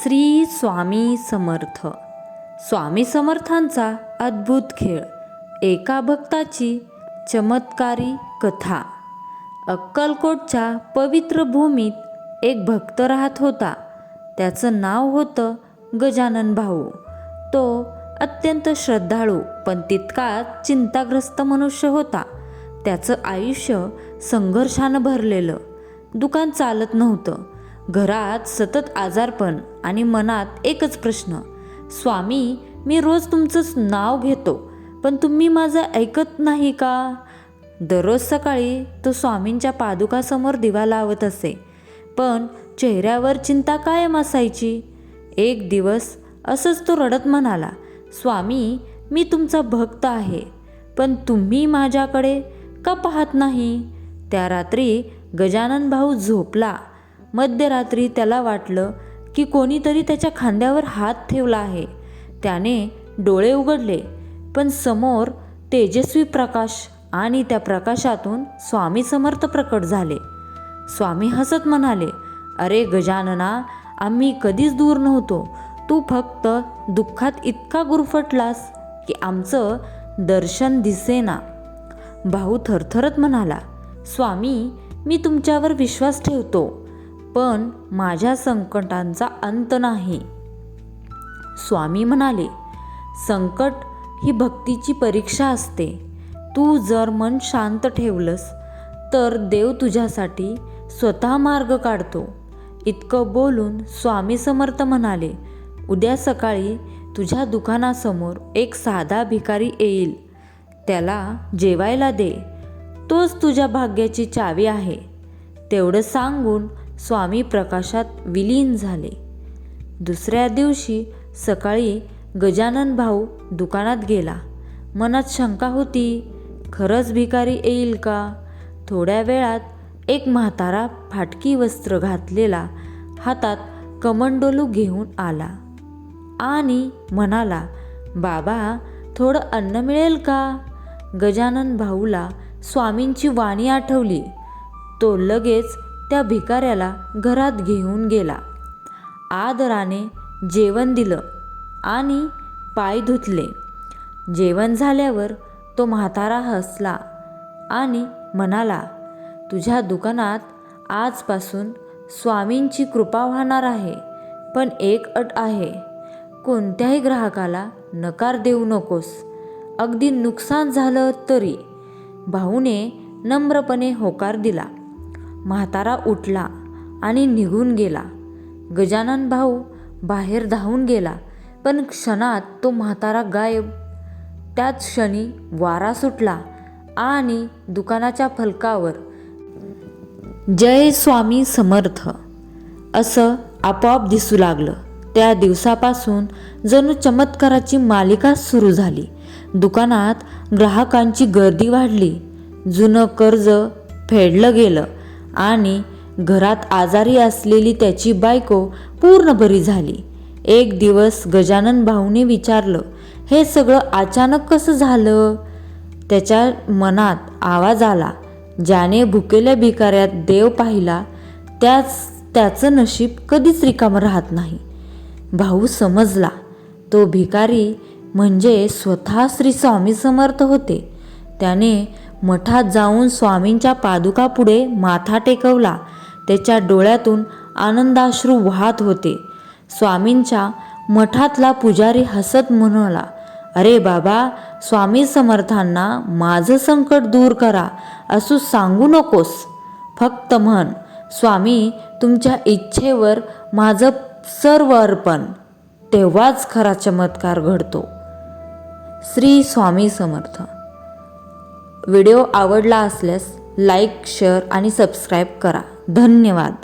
श्री स्वामी समर्थ. स्वामी समर्थांचा अद्भुत खेळ एका भक्ताची चमत्कारी कथा. अक्कलकोटच्या पवित्र भूमीत एक भक्त राहत होता. त्याचं नाव होतं गजानन भाऊ. तो अत्यंत श्रद्धाळू पण तितकाच चिंताग्रस्त मनुष्य होता. त्याचं आयुष्य संघर्षानं भरलेलं. दुकान चालत नव्हतं. घरात सतत आजारपण आणि मनात एकच प्रश्न स्वामी मी रोज तुमचंच नाव घेतो पण तुम्ही माझं ऐकत नाही का? दररोज सकाळी तो स्वामींच्या पादुकासमोर दिवा लावत असे. पण चेहऱ्यावर चिंता कायम असायची. एक दिवस असंच तो रडत म्हणाला स्वामी मी तुमचा भक्त आहे पण तुम्ही माझ्याकडे का पाहत नाही? त्या रात्री गजानन भाऊ झोपला मध्यरात्री त्याला वाटलं की कोणीतरी त्याच्या खांद्यावर हात ठेवला आहे. त्याने डोळे उघडले पण समोर तेजस्वी प्रकाश आणि त्या प्रकाशातून स्वामी समर्थ प्रकट झाले. स्वामी हसत म्हणाले अरे गजानना आम्ही कधीच दूर नव्हतो. तू फक्त दुःखात इतका गुरफटलास की आमचं दर्शन दिसेना. भाऊ थरथरत म्हणाला स्वामी मी तुमच्यावर विश्वास ठेवतो. पण माझ्या संकटांचा अंत नाही. स्वामी म्हणाले संकट ही भक्तीची परीक्षा असते. तू जर मन शांत ठेवलंस तर देव तुझ्यासाठी स्वतः मार्ग काढतो. इतकं बोलून स्वामी समर्थ म्हणाले उद्या सकाळी तुझ्या दुकानासमोर एक साधा भिकारी येईल. त्याला जेवायला दे. तोच तुझ्या भाग्याची चावी आहे. तेवढं सांगून स्वामी प्रकाशात विलीन झाले. दुसऱ्या दिवशी सकाळी गजानन भाऊ दुकानात गेला. मनात शंका होती खरंच भिकारी येईल का? थोड्या वेळात एक म्हातारा फाटकी वस्त्र घातलेला हातात कमंडोलू घेऊन आला आणि म्हणाला बाबा थोडं अन्न मिळेल का? गजानन भाऊला स्वामींची वाणी आठवली. तो लगेच त्या भिकाऱ्याला घरात घेऊन गेला. आदराने जेवण दिलं आणि पाय धुतले. जेवण झाल्यावर तो म्हातारा हसला आणि म्हणाला तुझ्या दुकानात आजपासून स्वामींची कृपा वाहणार आहे पण एक अट आहे. कोणत्याही ग्राहकाला नकार देऊ नकोस. अगदी नुकसान झालं तरी. भाऊने नम्रपणे होकार दिला. म्हातारा उठला आणि निघून गेला. गजानन भाऊ बाहेर धावून गेला पण क्षणात तो म्हातारा गायब. त्याच क्षणी वारा सुटला आणि दुकानाच्या फलकावर जय स्वामी समर्थ. असं आपोआप दिसू लागलं. त्या दिवसापासून जणू चमत्काराची मालिका सुरू झाली. दुकानात ग्राहकांची गर्दी वाढली. जुनं कर्ज फेडलं गेलं. आणि घरात आजारी असलेली त्याची बायको पूर्ण बरी झाली. एक दिवस गजानन भाऊने विचारलं हे सगळं अचानक कसं झालं? त्याच्या मनात आवाज आला ज्याने भुकेल्या भिकाऱ्यात देव पाहिला त्याच त्याचं नशीब कधीच रिकामं राहत नाही. भाऊ समजला तो भिकारी म्हणजे स्वतः श्री स्वामी समर्थ होते. त्याने मठात जाऊन स्वामींच्या पादुकापुढे माथा टेकवला. त्याच्या डोळ्यातून आनंदाश्रू वाहत होते. स्वामींच्या मठातला पुजारी हसत म्हणाला अरे बाबा स्वामी समर्थांना माझं संकट दूर करा असू सांगू नकोस. फक्त म्हण स्वामी तुमच्या इच्छेवर माझं सर्व अर्पण. तेव्हाच खरा चमत्कार घडतो. श्री स्वामी समर्थ. व्हिडिओ आवडला असल्यास लाईक शेअर आणि सबस्क्राईब करा. धन्यवाद.